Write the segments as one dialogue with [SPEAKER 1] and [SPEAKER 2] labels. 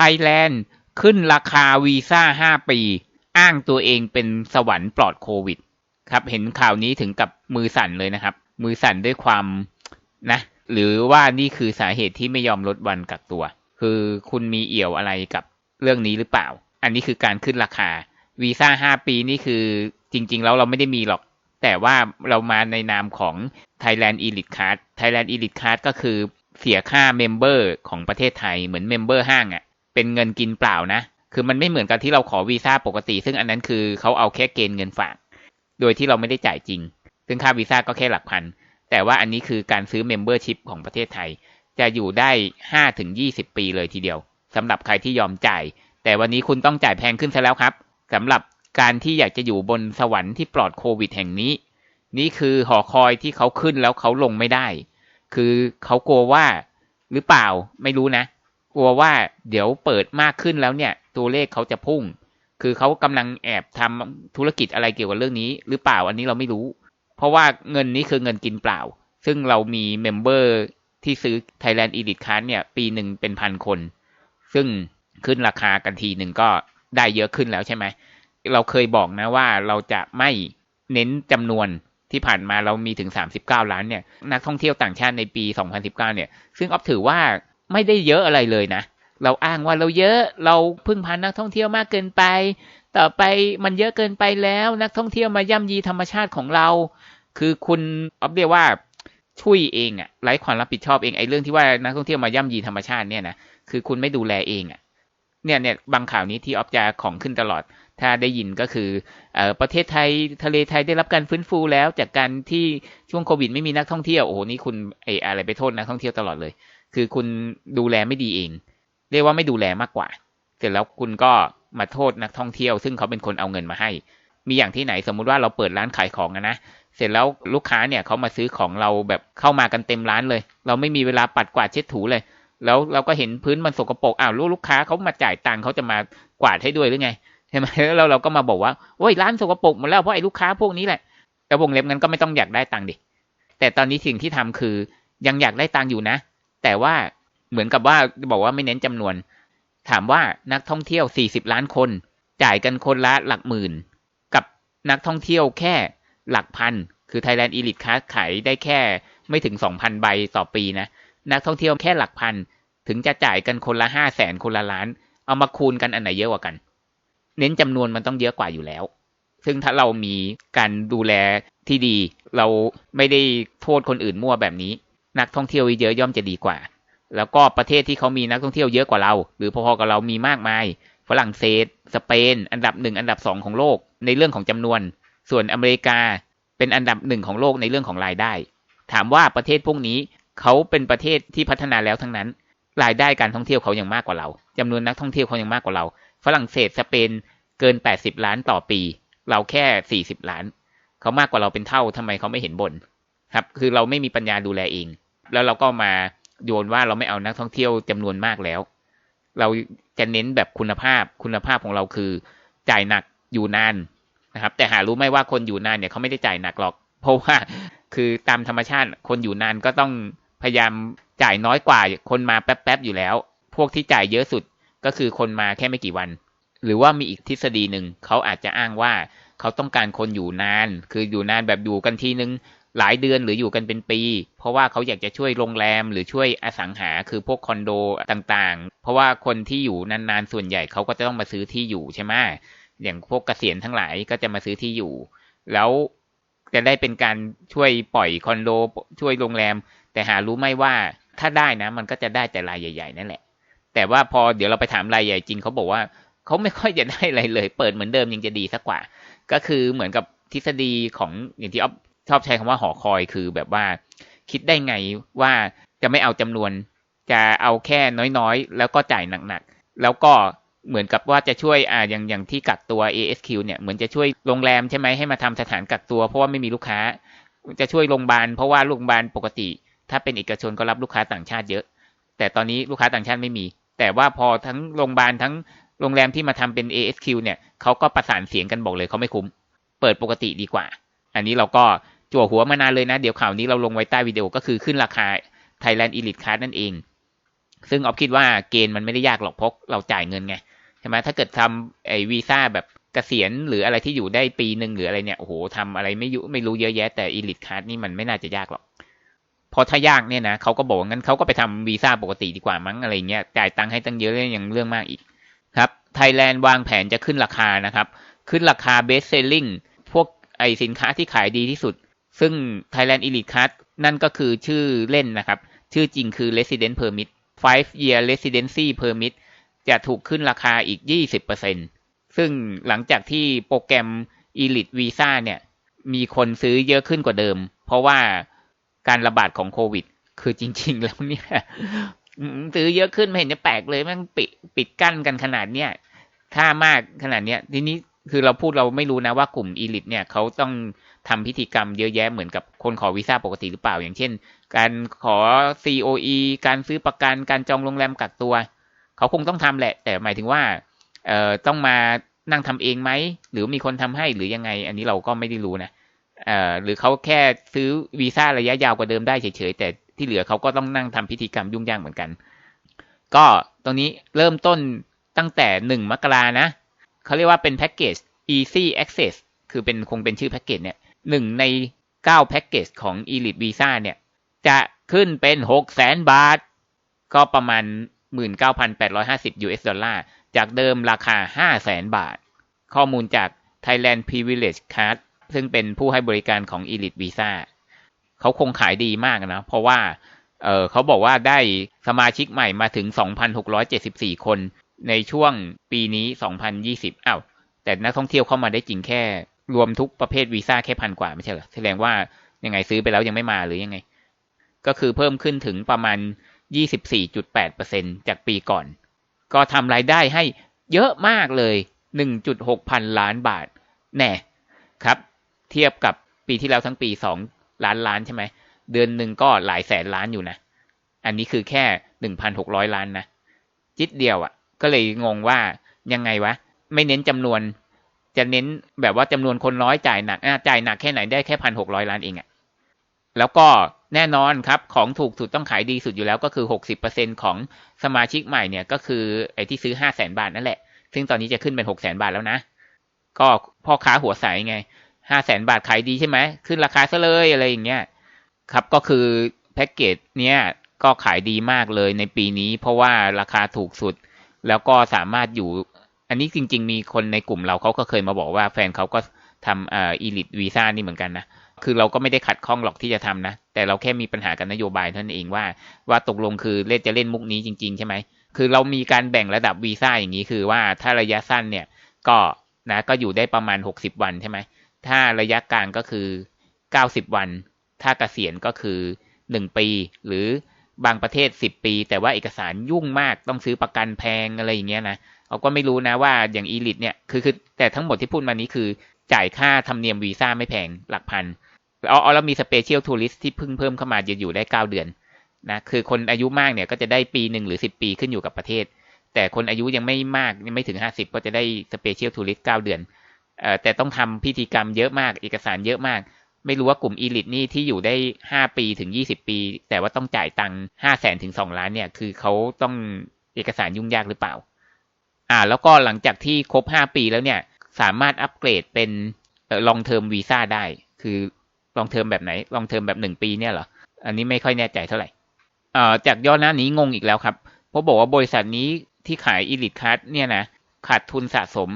[SPEAKER 1] ไทยแลนด์ขึ้นราคาวีซ่าห้าปี อ้างตัวเองเป็นสวรรค์ปลอดโควิด ครับ เห็นข่าวนี้ถึงกับมือสั่นเลยนะครับ มือสั่นด้วยความนะ หรือว่านี่คือสาเหตุที่ไม่ยอมลดวันกักตัว คือคุณมีเอี่ยวอะไรกับเรื่องนี้หรือเปล่า อันนี้คือการขึ้นราคาวีซ่าห้าปีนี่คือจริง ๆ แล้วเราไม่ได้มีหรอก แต่ว่าเรามาในนามของ Thailand Elite Card Thailand Elite Card ก็คือเสียค่าเมมเบอร์ของประเทศไทยเหมือนเมมเบอร์ห้างอะ่ะ เป็นเงินกินเปล่านะ คือมันไม่เหมือนกับที่เราขอวีซ่าปกติ ซึ่งอันนั้นคือเขาเอาแค่เกณฑ์เงินฝาก โดยที่เราไม่ได้จ่ายจริง ซึ่งค่าวีซ่าก็แค่หลักพัน แต่ว่าอันนี้คือการซื้อเมมเบอร์ชิพของประเทศไทย จะอยู่ได้ห้าถึงยี่สิบปีเลยทีเดียวสำหรับใครที่ยอมจ่าย แต่วันนี้คุณต้องจ่ายแพงขึ้นซะแล้วครับสำหรับการที่อยากจะอยู่บนสวรรค์ที่ปลอดโควิดแห่งนี้ นี่คือหอคอยที่เขาขึ้นแล้วเขาลงไม่ได้ คือเขากลัวว่าหรือเปล่าไม่รู้นะ ลัวว่าเดี๋ยวเปิดมากขึ้นแล้วเนี่ย ตัวเลขเขาจะพุ่ง คือเขากำลังแอบทำธุรกิจอะไรเกี่ยวกับเรื่องนี้ หรือเปล่าอันนี้เราไม่รู้ เพราะว่าเงินนี้คือเงินกินเปล่า ซึ่งเรามีเมมเบอร์ที่ซื้อ Thailand Elite Card เนี่ย ปีหนึ่งเป็นพันคน ซึ่งขึ้นราคากันทีหนึ่งก็ได้เยอะขึ้นแล้วใช่ไหม เราเคยบอกนะว่าเราจะไม่เน้นจำนวนที่ผ่านมาเรามีถึง 39 ล้านเนี่ย นักท่องเที่ยวต่างชาติในปี 2019 เนี่ย ซึ่งออฟถือว่า ไม่ได้เยอะอะไรเลยนะ เราอ้างว่าเราเยอะเราพึ่งพานักท่องเที่ยวมากเกินไป ต่อไปมันเยอะเกินไปแล้วนักท่องเที่ยวมาย่ำยีธรรมชาติของเรา คือคุณออฟเรียกว่าช่วยเองอะไร้ความรับผิดชอบเองไอ้เรื่องที่ว่านักท่องเที่ยวมาย่ำยีธรรมชาติเนี่ยนะคือคุณไม่ดูแลเองอะเนี่ยเนี่ยบางข่าวนี้ที่ออฟจะของขึ้นตลอด ถ้าได้ยินก็คืออประเทศไทยทะเลไทยได้รับการฟื้นฟูแล้วจากการที่ช่วงโควิดไม่มีนักท่องเที่ยวโอ้โหนี่คุณไออะไรไปโทษนักท่องเที่ยวตลอดเลย คือคุณดูแลไม่ดีเอง เรียกว่าไม่ดูแลมากกว่า เสร็จแล้วคุณก็มาโทษนักท่องเที่ยว ซึ่งเขาเป็นคนเอาเงินมาให้ มีอย่างที่ไหนสมมุติว่าเราเปิดร้านขายของนะเสร็จแล้วลูกค้าเนี่ยเขามาซื้อของเราแบบเข้ามากันเต็มร้านเลย เราไม่มีเวลาปัดกวาดเช็ดถูเลย แล้วเราก็เห็นพื้นมันสกปรกอ้าวลูกค้าเขามาจ่ายตังค์เขาจะมากวาดให้ด้วยหรือไง ใช่ไหมแล้วเราก็มาบอกว่าโอ้ยร้านสกปรกหมดแล้วเพราะไอ้ลูกค้าพวกนี้แหละแต่วงเล็บนั้นก็ไม่ต้องอยากได้ตังค์ดิแต่ตอนนี้สิ่งที่ทำคือยังอยากได้ตังค์อยู่นะ แต่ว่าเหมือนกับว่าบอกว่าไม่เน้นจำนวน ถามว่านักท่องเที่ยว 40 ล้านคน จ่ายกันคนละหลักหมื่น กับนักท่องเที่ยวแค่หลักพัน คือ Thailand Elite Card ขายได้แค่ไม่ถึง 2,000 ใบต่อปีนะ นักท่องเที่ยวแค่หลักพัน ถึงจะจ่ายกันคนละ 5 0 0แสนคนละล้าน เอามาคูณกันอันไหนเยอะกว่ากัน เน้นจำนวนมันต้องเยอะกว่าอยู่แล้ว ซึ่งถ้าเรามีการดูแลที่ดี เราไม่ได้โทษคนอื่นมั่วแบบนี้ นักท่องเที่ยวเยอะย่อมจะดีกว่า แล้วก็ประเทศที่เขามีนักท่องเที่ยวเยอะกว่าเรา หรือพอๆกับเรามีมากมาย ฝรั่งเศส สเปน อันดับหนึ่งอันดับสองของโลกในเรื่องของจำนวน ส่วนอเมริกาเป็นอันดับหนึ่งของโลกในเรื่องของรายได้ ถามว่าประเทศพวกนี้เขาเป็นประเทศที่พัฒนาแล้วทั้งนั้น รายได้การท่องเที่ยวเขายังมากกว่าเราจำนวนนักท่องเที่ยวเขายังมากกว่าเรา ฝรั่งเศสสเปนเกิน 80 ล้านต่อปี เราแค่ 40 ล้าน เขามากกว่าเราเป็นเท่าทำไมเขาไม่เห็นบนครับ คือเราไม่มีปัญญาดูแลเอง แล้วเราก็มาโยนว่าเราไม่เอานักท่องเที่ยวจำนวนมากแล้ว เราจะเน้นแบบคุณภาพ คุณภาพของเราคือ จ่ายหนักอยู่นานนะครับ แต่หารู้ไหมว่าคนอยู่นานเนี่ยเขาไม่ได้จ่ายหนักหรอก เพราะว่าคือตามธรรมชาติ คนอยู่นานก็ต้องพยายามจ่ายน้อยกว่าคนมาแป๊บๆอยู่แล้ว พวกที่จ่ายเยอะสุด ก็คือคนมาแค่ไม่กี่วัน หรือว่ามีอีกทฤษฎีหนึ่งเขาอาจจะอ้างว่าเขาต้องการคนอยู่นาน คืออยู่นานแบบอยู่กันทีนึงหลายเดือนหรืออยู่กันเป็นปี เพราะว่าเขาอยากจะช่วยโรงแรมหรือช่วยอสังหาคือพวกคอนโดต่างๆ เพราะว่าคนที่อยู่นานๆส่วนใหญ่เขาก็จะต้องมาซื้อที่อยู่ใช่ไหมอย่างพวกเกษียณทั้งหลายก็จะมาซื้อที่อยู่ แล้วจะได้เป็นการช่วยปล่อยคอนโดช่วยโรงแรม แต่หารู้ไหมว่าถ้าได้นะ มันก็จะได้แต่รายใหญ่ ๆ นั่นแหละ แต่ว่าพอเดี๋ยวเราไปถามรายใหญ่จริงเขาบอกว่าเขาไม่ค่อยจะได้อะไรเลย เปิดเหมือนเดิมยังจะดีสักกว่า ก็คือเหมือนกับทฤษฎีของอย่างที่อ๊อฟชอบใช้คำว่าหอคอยคือแบบว่า คิดได้ไงว่าจะไม่เอาจำนวน จะเอาแค่น้อยๆ แล้วก็จ่ายหนักๆ แล้วก็เหมือนกับว่าจะช่วยอ่าอย่างอย่างที่กักตัว ASQ เนี่ยเหมือนจะช่วยโรงแรมใช่ไหมให้มาทำสถานกักตัวเพราะว่าไม่มีลูกค้า จะช่วยโรงพยาบาลเพราะว่าโรงพยาบาลปกติ ถ้าเป็นเอกชนก็รับลูกค้าต่างชาติเยอะ แต่ตอนนี้ลูกค้าต่างชาติไม่มี แต่ว่าพอทั้งโรงพยาบาลทั้งโรงแรมที่มาทำเป็น ASQ เนี่ยเขาก็ประสานเสียงกันบอกเลยเขาไม่คุ้ม เปิดปกติดีกว่า อันนี้เราก็จั่วหัวมานานเลยนะ เดี๋ยวข่าวนี้เราลงไว้ใต้วิดีโอก็คือขึ้นราคา Thailand Elite Card นั่นเอง ซึ่งออฟคิดว่าเกณฑ์มันไม่ได้ยากหรอกเพราะเราจ่ายเงินไงใช่ไหมถ้าเกิดทำไอ้วีซ่าแบบเกษียณหรืออะไรที่อยู่ได้ปีหนึ่งหรืออะไรเนี่ยโอ้โหทำอะไรไม่ยุไม่รู้เยอะแยะแต่อีลิทคาร์นี่มันไม่น่าจะยากหรอก เพราะถ้ายากเนี่ยนะเขาก็บอกงั้นเขาก็ไปทำวีซ่าปกติดีกว่ามั้งอะไรเงี้ยจ่ายตังค์ให้ตั้งเยอะเลยยังเรื่องมากอีกครับไทยแลนด์วางแผนจะขึ้นราคานะครับ ขึ้นราคาเบสเซลลิงพวกไอสินค้าที่ขายดีที่สุด ซึ่ง Thailand Elite Card นั่นก็คือชื่อเล่นนะครับ ชื่อจริงคือ Resident Permit 5 Year Residency Permit จะถูกขึ้นราคาอีก 20%ซึ่งหลังจากที่โปรแกรม Elite Visa เนี่ย มีคนซื้อเยอะขึ้นกว่าเดิม เพราะว่า การระบาดของโควิด คือจริง ๆ แล้วเนี่ยซื้อเยอะขึ้นไม่เห็นจะแปลกเลยมันปิดปิดกั้นกันขนาดเนี้ยถ้ามากขนาดเนี้ยทีนี้คือเราพูดเราไม่รู้นะว่ากลุ่มอีลิทเนี่ยเขาต้องทำพิธีกรรมเยอะแยะเหมือนกับคนขอวีซ่าปกติหรือเปล่า อย่างเช่น การขอ COE การซื้อประกันการจองโรงแรมกักตัว เขาคงต้องทำแหละ แต่หมายถึงว่าเอ่อต้องมานั่งทำเองไหม หรือมีคนทำให้หรือยังไง อันนี้เราก็ไม่ได้รู้นะ เอ่อหรือเขาแค่ซื้อวีซ่าระยะยาวกว่าเดิมได้เฉยๆแต่ที่เหลือเขาก็ต้องนั่งทำพิธีกรรมยุ่งยากเหมือนกัน ก็ตรงนี้เริ่มต้นตั้งแต่หนึ่งมกรานะเขาเรียกว่าเป็นแพ็กเกจ easy access คือเป็นคงเป็นชื่อแพ็กเกจเนี่ยหนึ่งในเก้าแพ็กเกจของ elite visa เนี่ย จะขึ้นเป็นหกแสนบาท ก็ประมาณหมื่นเก้าพันแปดร้อยห้าสิบ US ดอลลาร์ จากเดิมราคาห้าแสนบาท ข้อมูลจาก Thailand Privilege Card ซึ่งเป็นผู้ให้บริการของ elite visa เขาคงขายดีมากนะ เพราะว่าเเขาบอกว่าได้สมาชิกใหม่มาถึง 2,674 คนในช่วงปีนี้ 2020อ้าวแต่นักท่องเที่ยวเข้ามาได้จริงแค่ รวมทุกประเภทวีซ่าแค่พันกว่าไม่ใช่เหรอแสดงว่ายังไงซื้อไปแล้วยังไม่มาหรือยังไง ก็คือเพิ่มขึ้นถึงประมาณ 24.8%จากปีก่อน ก็ทำรายได้ให้เยอะมากเลย 1.6 พันล้านบาท แน่ครับ เทียบกับปีที่แล้วทั้งปี2ล้านล้านใช่ไหม เดือนหนึ่งก็หลายแสนล้านอยู่นะ อันนี้คือแค่1,600ล้านนะ จิตเดียวอะ่ะ ก็เลยงงว่ายังไงวะ ไม่เน้นจำนวน จะเน้นแบบว่าจำนวนคนน้อยจ่ายหนักจ่ายหนักแค่ไหนได้แค่พันหกร้อยล้านเองอะ แล้วก็แน่นอนครับของถูกสุดต้องขายดีสุดอยู่แล้วก็คือหกสิบเปอร์เซ็นของสมาชิกใหม่เนี่ยก็คือไอ้ที่ซื้อห้าแสนบาทนั่นแหละ ซึ่งตอนนี้จะขึ้นเป็นหกแสนบาทแล้วนะ ก็พ่อค้าหัวใสไง ห้าแสนบาทขายดีใช่ไหมขึ้นราคาซะเลยอะไรอย่างเงี้ยครับก็คือแพ็กเกจเนี้ยก็ขายดีมากเลยในปีนี้ เพราะว่าราคาถูกสุด แล้วก็สามารถอยู่ อันนี้จริง ๆ มีคนในกลุ่มเราเขาก็เคยมาบอกว่าแฟนเขาก็ทำอ่าอีลิทวีซ่านี่เหมือนกันนะคือเราก็ไม่ได้ขัดข้องหรอกที่จะทำนะ แต่เราแค่มีปัญหากับนโยบายเท่านั้นเองว่า ว่าตกลงคือเล่นจะเล่นมุกนี้จริง ๆ ใช่ไหมคือเรามีการแบ่งระดับวีซ่าอย่างนี้คือว่าถ้าระยะสั้นเนี่ยก็นะก็อยู่ได้ประมาณ 60 วันใช่ไหม ถ้าระยะกลางก็คือ 90 วัน ถ้าเกษียณก็คือ 1 ปี หรือบางประเทศ 10 ปี แต่ว่าเอกสารยุ่งมากต้องซื้อประกันแพงอะไรอย่างเงี้ยนะเราก็ไม่รู้นะว่าอย่างอีลิทเนี่ยคือคือแต่ทั้งหมดที่พูดมานี้คือจ่ายค่าธรรมเนียมวีซ่าไม่แพงหลักพันเอาเอาแล้วมีสเปเชียลทัวริสที่เพิ่งเพิ่มเข้ามาจะอยู่ได้เก้าเดือนนะคือคนอายุมากเนี่ยก็จะได้ปีหนึ่งหรือสิบปีขึ้นอยู่กับประเทศ แต่คนอายุยังไม่มากยังไม่ถึงห้าสิบก็จะได้สเปเชียลทัวริสเเดือน แต่ต้องทำพิธีกรรมเยอะมาก เอกสารเยอะมาก ไม่รู้ว่ากลุ่มอีลิทนี่ที่อยู่ได้ห้าปีถึงยี่สิบปี แต่ว่าต้องจ่ายตังค์ห้าแสนถึงสองล้านเนี่ย คือเขาต้องเอกสารยุ่งยากหรือเปล่า อ่า แล้วก็หลังจากที่ครบห้าปีแล้วเนี่ย สามารถอัปเกรดเป็นลองเทอมวีซ่าได้ คือลองเทอมแบบไหน ลองเทอมแบบหนึ่งปีเนี่ยเหรอ อันนี้ไม่ค่อยแน่ใจเท่าไหร่อ่าจากย่อหน้านี้งงอีกแล้วครับ เพราะบอกว่าบริษัทนี้ที่ขายอีลิทคัสเนี่ยนะขาดทุนสะสม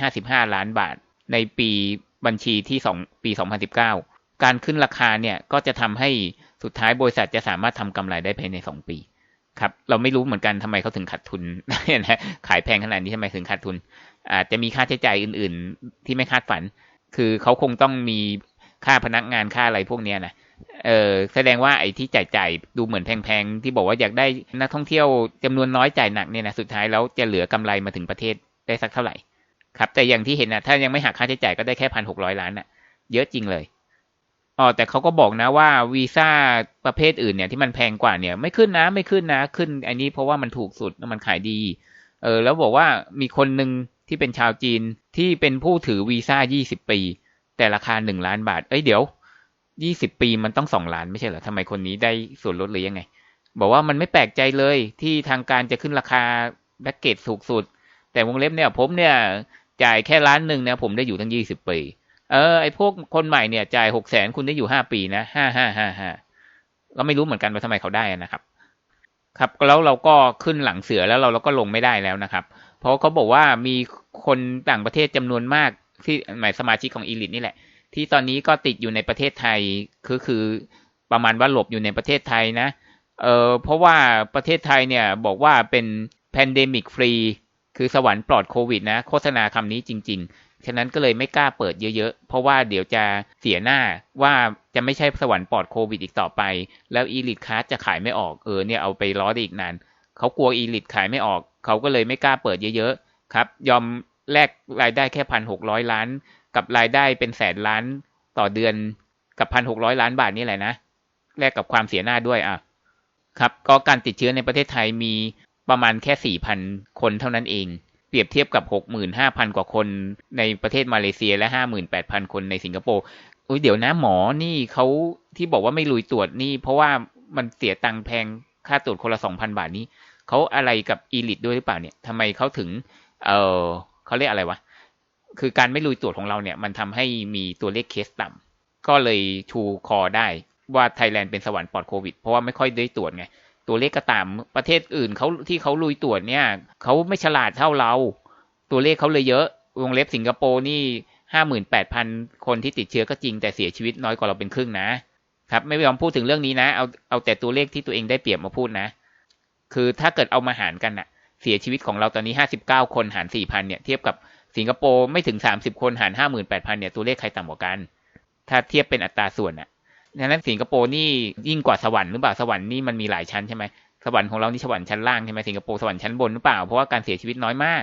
[SPEAKER 1] 555 ล้านบาท ในปีบัญชีที่2ปี 2019 การขึ้นราคาเนี่ยก็จะทำให้สุดท้ายบริษัทจะสามารถทำกำไรได้ภายใน 2 ปีครับเราไม่รู้เหมือนกันทำไมเขาถึงขาดทุนนะขายแพงขนาดนี้ทำไมถึงขาดทุน อาจจะมีค่าใช้จ่ายอื่น ๆ ที่ไม่คาดฝัน คือเขาคงต้องมีค่าพนักงานค่าอะไรพวกเนี้ยนะเออแสดงว่าไอ้ที่จ่ายจ่ายดูเหมือนแพงๆที่บอกว่าอยากได้นักท่องเที่ยวจำนวนน้อยจ่ายหนักเนี่ยนะสุดท้ายแล้วจะเหลือกำไรมาถึงประเทศได้สักเท่าไหร่ ครับแต่อย่างที่เห็นนะถ้ายังไม่หักค่าใช้จ่ายก็ได้แค่พันหกร้อยล้านนะ่ะ เยอะจริงเลยอ๋อแต่เขาก็บอกนะว่าวีซ่าประเภทอื่นเนี่ยที่มันแพงกว่าเนี่ย ไม่ขึ้นนะไม่ขึ้นนะขึ้น อันนี้เพราะว่ามันถูกสุดแล้วมันขายดี เออ แล้วบอกว่ามีคนหนึ่งที่เป็นชาวจีนที่เป็นผู้ถือวีซ่ายี่สิบปี แต่ราคาหนึ่งล้านบาท เอ้ยเดี๋ยวยี่สิบปีมันต้องสองล้านไม่ใช่เหรอทำไมคนนี้ได้ส่วนลดหรือยังไง บอกว่ามันไม่แปลกใจเลยที่ทางการจะขึ้นราคาแบ็กเกจสูงสุด แต่วงเล็บเนี่ยผมเนี่ยจ่ายแค่ล้านหนึ่งนะผมได้อยู่ตั้งยี่สิบปี เออไอพวกคนใหม่เนี่ยจ่ายหกแสนคุณได้อยู่ห้าปีนะห้าห้าห้าห้าก็ไม่รู้เหมือนกันว่าทำไมเขาได้นะครับ ครับแล้วเราก็ขึ้นหลังเสือแล้วเราเราก็ลงไม่ได้แล้วนะครับ เพราะเขาบอกว่ามีคนต่างประเทศจำนวนมากที่หมายสมาชิกของอีลิทนี่แหละ ที่ตอนนี้ก็ติดอยู่ในประเทศไทยคือคือประมาณว่าหลบอยู่ในประเทศไทยนะเออเพราะว่าประเทศไทยเนี่ยบอกว่าเป็นแพนเดมิกฟรี คือสวรรค์ปลอดโควิดนะโฆษณาคำนี้จริง ๆ ฉะนั้นก็เลยไม่กล้าเปิดเยอะๆ เพราะว่าเดี๋ยวจะเสียหน้าว่าจะไม่ใช่สวรรค์ปลอดโควิดอีกต่อไป แล้วอีลิทคาร์จะขายไม่ออกเออเนี่ยเอาไปล้อได้อีกนานเขากลัวอีลิทขายไม่ออก เขาก็เลยไม่กล้าเปิดเยอะๆครับ ยอมแลกรายได้แค่พันหกร้อยล้าน กับรายได้เป็นแสนล้านต่อเดือนกับพันหกร้อยล้านบาทนี่แหละนะแลกกับความเสียหน้าด้วยอะครับก็การติดเชื้อในประเทศไทยมี ประมาณแค่สี่พันคนเท่านั้นเอง เปรียบเทียบกับหกหมื่นห้าพันกว่าคนในประเทศมาเลเซียและห้าหมื่นแปดพันคนในสิงคโปร์อุ้ยเดี๋ยวนะหมอนี่เขาที่บอกว่าไม่ลุยตรวจนี่ เพราะว่ามันเสียตังค์แพงค่าตรวจคนละสองพันบาทนี้เขาอะไรกับอีลิทด้วยหรือเปล่าเนี่ยทำไมเขาถึง เออเขาเรียกอะไรวะคือการไม่ลุยตรวจของเราเนี่ย มันทำให้มีตัวเลขเคสต่ำก็เลยชูคอได้ว่าไทยแลนด์เป็นสวรรค์ปลอดโควิด เพราะว่าไม่ค่อยได้ตรวจไง ตัวเลขก็ตามประเทศอื่นเขาที่เขาลุยตรวจเนี่ยเขาไม่ฉลาดเท่าเรา ตัวเลขเขาเลยเยอะวงเล็บสิงคโปร์นี่ห้าหมื่นแปดพันคนที่ติดเชื้อก็จริงแต่เสียชีวิตน้อยกว่าเราเป็นครึ่งนะครับ ไม่ยอมพูดถึงเรื่องนี้นะ เอาเอาแต่ตัวเลขที่ตัวเองได้เปรียบมาพูดนะ คือถ้าเกิดเอามาหารกันอะเสียชีวิตของเราตอนนี้ห้าสิบเก้าคนหารสี่พันเนี่ยเทียบกับสิงคโปร์ไม่ถึงสามสิบคนหารห้าหมื่นแปดพันเนี่ยตัวเลขใครต่ำกว่ากัน ถ้าเทียบเป็นอัตราส่วนอะ ดังนั้นสิงคโปร์นี่ยิ่งกว่าสวรรค์หรือเปล่าสวรรค์นี่มันมีหลายชั้นใช่ไหมสวรรค์ของเรานี่สวรรค์ชั้นล่างใช่ไหมสิงคโปร์สวรรค์ชั้นบนหรือเปล่าเพราะว่าการเสียชีวิตน้อยมาก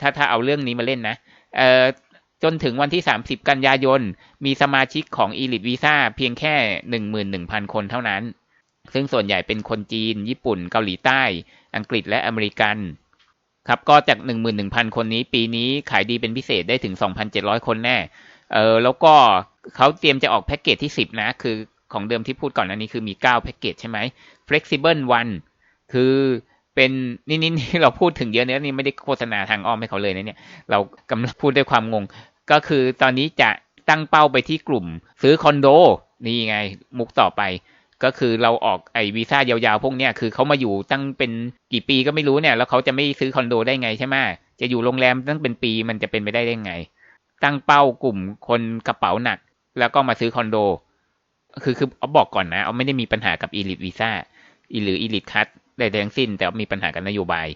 [SPEAKER 1] ถ้าถ้าเอาเรื่องนี้มาเล่นนะเอ่อจนถึงวันที่ 30 กันยายน มีสมาชิกของ Elite Visa เพียงแค่ 11,000 คนเท่านั้น ซึ่งส่วนใหญ่เป็นคนจีน ญี่ปุ่น เกาหลีใต้ อังกฤษและอเมริกัน ครับ ก็จาก 11,000 คนนี้ปีนี้ขายดีเป็นพิเศษได้ถึง 2,700 คนแน่ เออแล้วก็ เขาเตรียมจะออกแพ็กเกจที่ 10 นะ คือของเดิมที่พูดก่อนอันนี้คือมี 9 แพ็กเกจใช่ไหม flexible one คือเป็นนี่นี่นี่เราพูดถึงเยอะเนี้ยนี่ไม่ได้โฆษณาทางอ้อมให้เขาเลยนะเนี่ย เรากำลังพูดด้วยความงง ก็คือตอนนี้จะตั้งเป้าไปที่กลุ่ม ซื้อคอนโด นี่ไง มุกต่อไป ก็คือเราออกไอวีซ่ายาวๆ พวกเนี้ยคือเขามาอยู่ตั้งเป็นกี่ปีก็ไม่รู้เนี่ย แล้วเขาจะไม่ซื้อคอนโดได้ไงใช่ไหมจะอยู่โรงแรมตั้งเป็นปีมันจะเป็นไปได้ได้ไง ตั้งเป้ากลุ่มคนกระเป๋าหนัก แล้วก็มาซื้อคอนโด คือคือเอาบอกก่อนนะเอาไม่ได้มีปัญหากับอีลิทวีซ่าหรืออีลิทคัตใดๆทั้งสิ้น แต่มีปัญหากับนโยบาย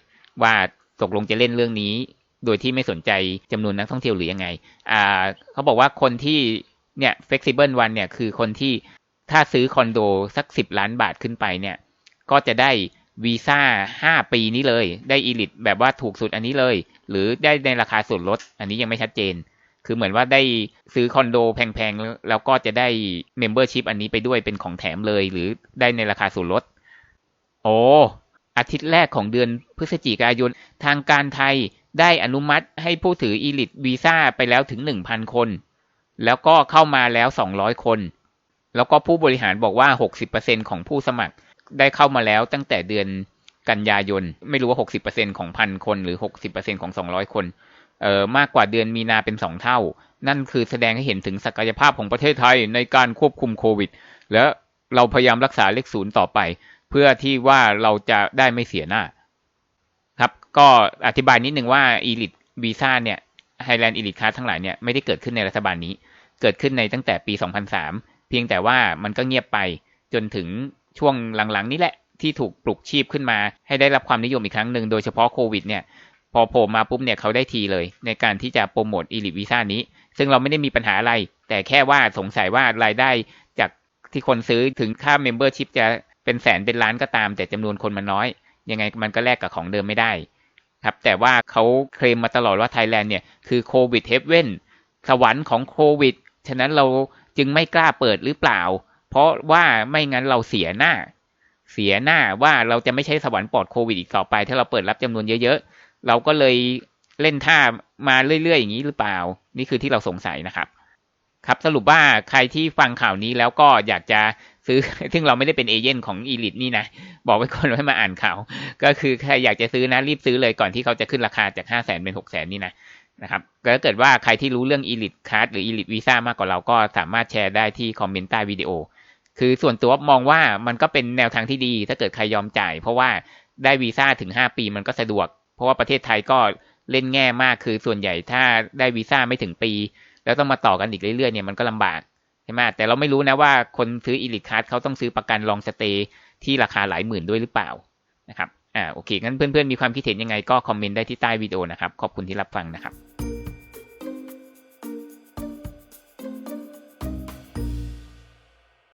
[SPEAKER 1] ว่าตกลงจะเล่นเรื่องนี้ โดยที่ไม่สนใจจำนวนนักท่องเที่ยวหรือยังไง อ่า เขาบอกว่าคนที่เนี่ย flexible one เนี่ยคือคนที่ถ้าซื้อคอนโดสักสิบล้านบาทขึ้นไปเนี่ย ก็จะได้วีซ่าห้าปีนี้เลย ได้อีลิทแบบว่าถูกสุดอันนี้เลย หรือได้ในราคาส่วนลด อันนี้ยังไม่ชัดเจน คือเหมือนว่าได้ซื้อคอนโดแพงๆ แล้วก็จะได้ membership อันนี้ไปด้วยเป็นของแถมเลย หรือได้ในราคาส่วนลด โอ้อาทิตย์แรกของเดือนพฤศจิกายน ทางการไทยได้อนุมัติให้ผู้ถืออีลิทวีซ่าไปแล้วถึง 1,000 คน แล้วก็เข้ามาแล้ว 200 คน แล้วก็ผู้บริหารบอกว่า 60%ของผู้สมัครได้เข้ามาแล้วตั้งแต่เดือนกันยายน ไม่รู้ว่า 60%ของพันคนหรือ 60%ของ 200 คน เอ่อมากกว่าเดือนมีนาเป็น2เท่า นั่นคือแสดงให้เห็นถึงศักยภาพของประเทศไทยในการควบคุมโควิด และเราพยายามรักษาเลขศูนย์ต่อไป เพื่อที่ว่าเราจะได้ไม่เสียหน้า ครับ ก็อธิบายนิดนึงว่า Elite Visa เนี่ย Highland Elite Card ทั้งหลายเนี่ยไม่ได้เกิดขึ้นในรัฐบาลนี้ เกิดขึ้นในตั้งแต่ปี 2003 เพียงแต่ว่ามันก็เงียบไปจนถึงช่วงหลังๆ นี้แหละที่ถูกปลุกชีพขึ้นมา ให้ได้รับความนิยมอีกครั้งหนึ่งโดยเฉพาะโควิดเนี่ย พอโผล่มาปุ๊บเนี่ยเขาได้ทีเลย ในการที่จะโปรโมท Elite Visa นี้ ซึ่งเราไม่ได้มีปัญหาอะไร แต่แค่ว่าสงสัยว่ารายได้จากที่คนซื้อถึงค่า Membership จะเป็นแสนเป็นล้านก็ตาม แต่จำนวนคนมันน้อย ยังไงมันก็แลกกับของเดิมไม่ได้ครับแต่ว่าเขาเคลมมาตลอดว่าไทยแลนด์เนี่ยคือโควิดเฮฟเว่นสวรรค์ของโควิด ฉะนั้นเราจึงไม่กล้าเปิดหรือเปล่า เพราะว่าไม่งั้นเราเสียหน้า เสียหน้าว่าเราจะไม่ใช่สวรรค์ปลอดโควิดอีกต่อไป ถ้าเราเปิดรับจำนวนเยอะ เราก็เลยเล่นท่ามาเรื่อยๆอย่างนี้หรือเปล่า นี่คือที่เราสงสัยนะครับ ครับสรุปว่าใครที่ฟังข่าวนี้แล้วก็อยากจะซื้อ ซึ่งเราไม่ได้เป็นเอเย่นของอีลิทนี่นะ บอกไว้ก่อนให้มาอ่านข่าว ก็คือใครอยากจะซื้อนะรีบซื้อเลยก่อนที่เขาจะขึ้นราคาจากห้าแสนเป็นหกแสนนี่นะนะครับก็ถ้าเกิดว่าใครที่รู้เรื่องอีลิทคัสหรืออีลิทวีซ่ามากกว่าเราก็สามารถแชร์ได้ที่คอมเมนต์ใต้วิดีโอ คือส่วนตัวมองว่ามันก็เป็นแนวทางที่ดี ถ้าเกิดใครยอมจ่าย เพราะว่าได้วีซ่าถึงห้าปีมันก็สะดวก เพราะว่าประเทศไทยก็เล่นแง่มากคือส่วนใหญ่ถ้าได้วีซ่าไม่ถึงปี แล้วต้องมาต่อกันอีกเรื่อยๆเนี่ยมันก็ลำบากใช่ไหมแต่เราไม่รู้นะว่าคนซื้ออีลิทคัสเขาต้องซื้อประกันลองสเตย์ที่ราคาหลายหมื่นด้วยหรือเปล่านะครับอ่าโอเคงั้นเพื่อนๆมีความคิดเห็นยังไงก็คอมเมนต์ได้ที่ใต้วิดีโอนะครับ ขอบคุณที่รับฟังนะครับ